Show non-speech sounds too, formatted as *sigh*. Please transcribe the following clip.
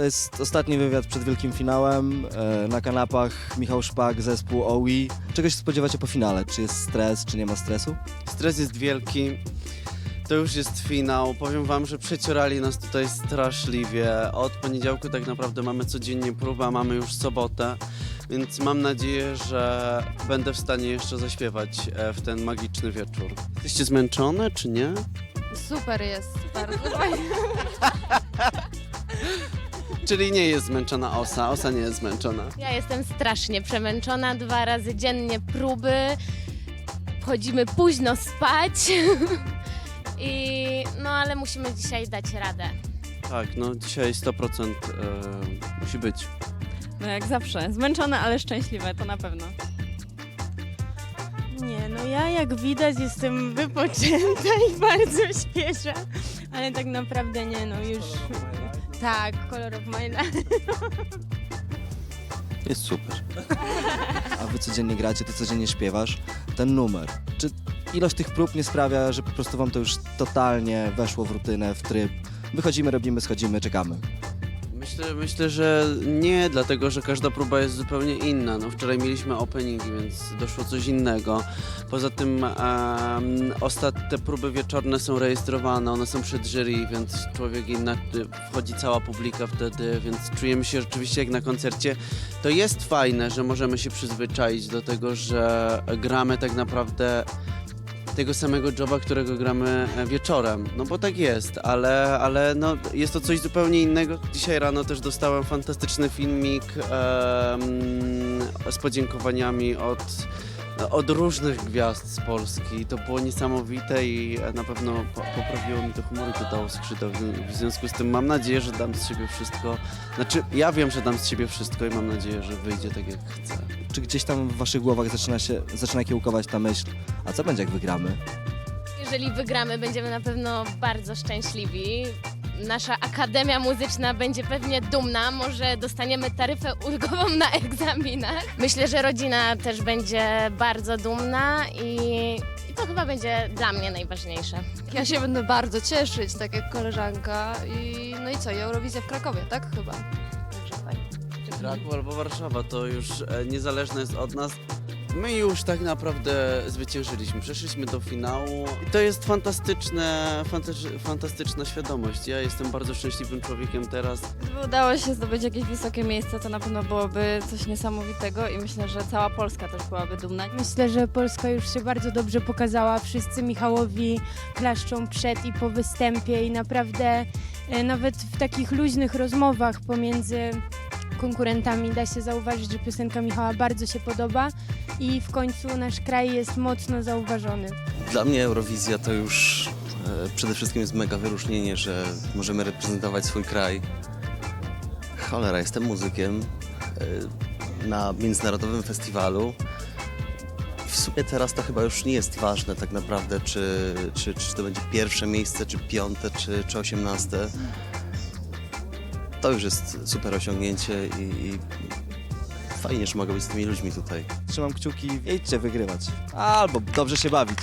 To jest ostatni wywiad przed wielkim finałem. E, Na kanapach Michał Szpak, zespół OWI. Czego się spodziewacie po finale? Czy jest stres, czy nie ma stresu? Stres jest wielki. To już jest finał. Powiem wam, że przeciorali nas tutaj straszliwie. Od poniedziałku tak naprawdę mamy codziennie próbę, a mamy już sobotę. Więc mam nadzieję, że będę w stanie jeszcze zaśpiewać e, w ten magiczny wieczór. Jesteście zmęczone, czy nie? Super jest, bardzo fajnie. *laughs* Czyli nie jest zmęczona Osa. Osa nie jest zmęczona. Ja jestem strasznie przemęczona, dwa razy dziennie próby, wchodzimy późno spać *laughs* i no ale musimy dzisiaj dać radę. Tak, no dzisiaj 100% e, musi być. No jak zawsze. Zmęczone, ale szczęśliwe, to na pewno. Nie, no ja jak widać jestem wypoczęta i *laughs* bardzo świeża, ale tak naprawdę nie, no już... Tak, Color of My Life. Jest super. A wy codziennie gracie, ty codziennie śpiewasz. Ten numer. Czy ilość tych prób nie sprawia, że po prostu wam to już totalnie weszło w rutynę, w tryb? Wychodzimy, robimy, schodzimy, czekamy. Myślę, myślę, że nie, dlatego że każda próba jest zupełnie inna. No, wczoraj mieliśmy opening, więc doszło coś innego. Poza tym um, ostatnie próby wieczorne są rejestrowane, one są przed jury, więc człowiek inna, wchodzi cała publika wtedy, więc czujemy się rzeczywiście jak na koncercie. To jest fajne, że możemy się przyzwyczaić do tego, że gramy tak naprawdę tego samego joba, którego gramy e, wieczorem. No bo tak jest, ale, ale no, jest to coś zupełnie innego. Dzisiaj rano też dostałem fantastyczny filmik z podziękowaniami od, od różnych gwiazd z Polski. To było niesamowite i na pewno po, poprawiło mi to humor i dodało skrzydeł. W- W związku z tym mam nadzieję, że dam z siebie wszystko. Znaczy, ja wiem, że dam z siebie wszystko i mam nadzieję, że wyjdzie tak jak chcę. Czy gdzieś tam w waszych głowach zaczyna się, zaczyna kiełkować ta myśl, a co będzie jak wygramy? Jeżeli wygramy, będziemy na pewno bardzo szczęśliwi. Nasza Akademia Muzyczna będzie pewnie dumna, może dostaniemy taryfę ulgową na egzaminach. Myślę, że rodzina też będzie bardzo dumna i, i to chyba będzie dla mnie najważniejsze. Ja się będę bardzo cieszyć, tak jak koleżanka i no i co, i Eurowizja w Krakowie, tak chyba? Także fajnie. Kraków albo Warszawa to już e, niezależne jest od nas. My już tak naprawdę zwyciężyliśmy, przeszliśmy do finału i to jest fantastyczne, fantastyczna świadomość. Ja jestem bardzo szczęśliwym człowiekiem teraz. Gdyby udało się zdobyć jakieś wysokie miejsce, to na pewno byłoby coś niesamowitego i myślę, że cała Polska też byłaby dumna. Myślę, że Polska już się bardzo dobrze pokazała. Wszyscy Michałowi klaszczą przed i po występie i naprawdę e, nawet w takich luźnych rozmowach pomiędzy konkurentami da się zauważyć, że piosenka Michała bardzo się podoba i w końcu nasz kraj jest mocno zauważony. Dla mnie Eurowizja to już e, przede wszystkim jest mega wyróżnienie, że możemy reprezentować swój kraj. Cholera, jestem muzykiem e, na międzynarodowym festiwalu. W sumie teraz to chyba już nie jest ważne tak naprawdę, czy, czy, czy to będzie pierwsze miejsce, czy piąte, czy, czy osiemnaste. To już jest super osiągnięcie i, i fajnie, że mogę być z tymi ludźmi tutaj. Trzymam kciuki, jedźcie wygrywać. Albo dobrze się bawić.